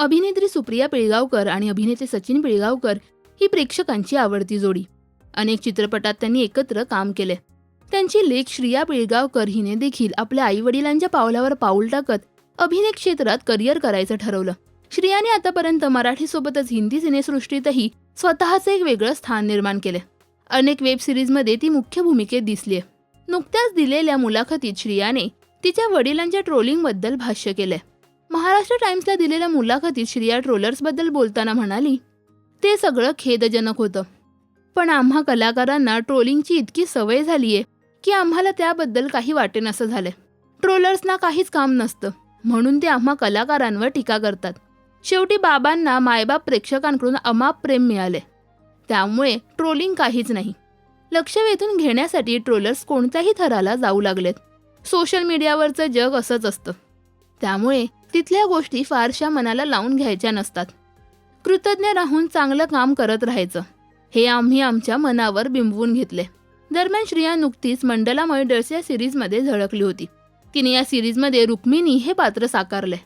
अभिनेत्री सुप्रिया पिळगावकर आणि अभिनेते सचिन पिळगावकर ही प्रेक्षकांची आवडती जोडी. अनेक चित्रपटात त्यांनी एकत्र काम केले. त्यांची लेख श्रिया पिळगावकर हिने देखील आपल्या आई वडिलांच्या पावलावर पाऊल टाकत अभिनय क्षेत्रात करिअर करायचं ठरवलं. श्रियाने आतापर्यंत मराठीसोबतच हिंदी सिनेसृष्टीतही स्वतःचं एक वेगळं स्थान निर्माण केले. अनेक वेब सिरीजमध्ये ती मुख्य भूमिकेत दिसलीय. नुकत्याच दिलेल्या मुलाखतीत श्रियाने तिच्या वडिलांच्या ट्रोलिंगबद्दल भाष्य केलंय. महाराष्ट्र टाइम्सला दिलेल्या मुलाखतीत श्रिया ट्रोलर्सबद्दल बोलताना म्हणाली ते सगळं खेदजनक होतं. पण आम्हा कलाकारांना ट्रोलिंगची इतकी सवय झाली आहे की आम्हाला त्याबद्दल काही वाटेनसं झालंय. ट्रोलर्सना काहीच काम नसतं. म्हणून ते आम्हा कलाकारांवर टीका करतात. शेवटी बाबांना मायबाप प्रेक्षकांकडून अमाप प्रेम मिळाले त्यामुळे ट्रोलिंग काहीच नाही. लक्ष वेधून घेण्यासाठी ट्रोलर्स कोणत्याही थराला जाऊ लागलेत. सोशल मीडियावरचं जग असंच असतं. त्यामुळे तिथल्या गोष्टी फारशा मनाला लावून घ्यायच्या नसतात. कृतज्ञ राहून चांगलं काम करत राहायचं. हे आम्ही आमच्या मनावर बिंबवून घेतले. दरम्यान श्रिया नुकतीच मंडला मर्डर्स या सिरीजमध्ये झळकली होती. तिने या सिरीजमध्ये रुक्मिणी हे पात्र साकारले.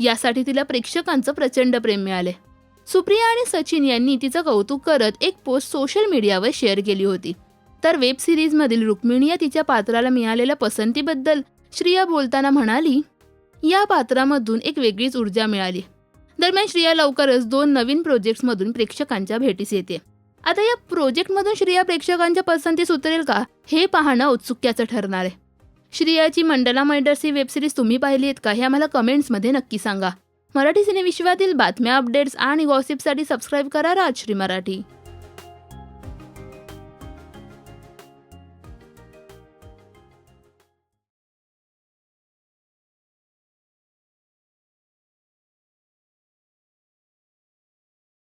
यासाठी तिला प्रेक्षकांचं प्रचंड प्रेम मिळाले. सुप्रिया आणि सचिन यांनी तिचं कौतुक करत एक पोस्ट सोशल मीडियावर शेअर केली होती. तर वेब सिरीजमधील रुक्मिणी या तिच्या पात्राला मिळालेल्या पसंतीबद्दल श्रिया बोलताना म्हणाली या पात्रामधून एक वेगळीच ऊर्जा मिळाली. दरम्यान श्रिया लवकरच दोन नवीन प्रोजेक्ट्समधून प्रेक्षकांच्या भेटीस येते. आता या प्रोजेक्टमधून श्रिया प्रेक्षकांच्या पसंतीस उतरेल का हे पाहणं औत्सुक्याचं ठरणार आहे. श्रियाची मंडला मैडर्स ही वेबसिरीज तुम्ही पाहिली आहेत का हे आम्हाला कमेंट्समध्ये नक्की सांगा. मराठी सिनेविश्वातील बातम्या अपडेट्स आणि गॉसिपसाठी सबस्क्राईब करा राजश्री मराठी.